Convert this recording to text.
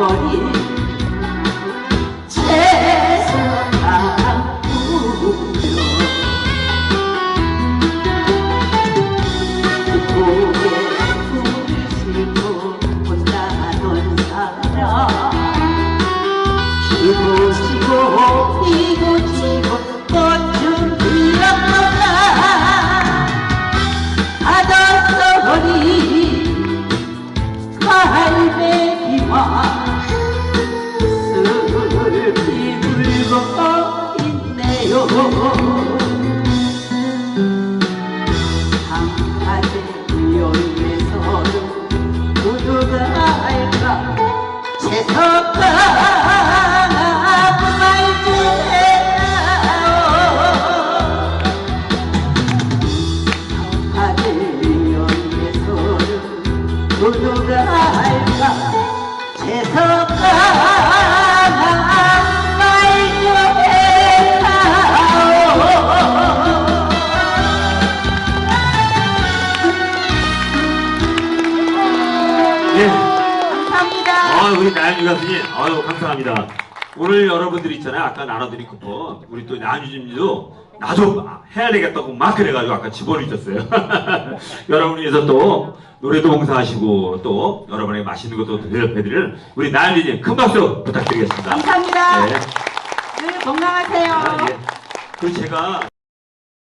어버린 채사랑 우려 고개 부르시고 혼자던 사람 지고 지고 피고 지고 꽃은 피었구나 바닷소리 갈매기와 슬피 불고 있네요 강하게 열매서도 누가 알까 채석가 말좀 해요 예. 감사합니다. 아, 우리 나연유 가수님, 아유, 감사합니다. 오늘 여러분들 있잖아요. 아까 나눠드린 쿠폰. 우리 또 나연유님도 나도 해야 되겠다고 막 그래가지고 아까 집어넣으셨어요. 여러분을 위해서 또 노래도 봉사하시고 또 여러분에게 맛있는 것도 대접해드릴 우리 나연유님 큰 박수 부탁드리겠습니다. 감사합니다. 네. 늘 건강하세요. 아, 예. 그 제가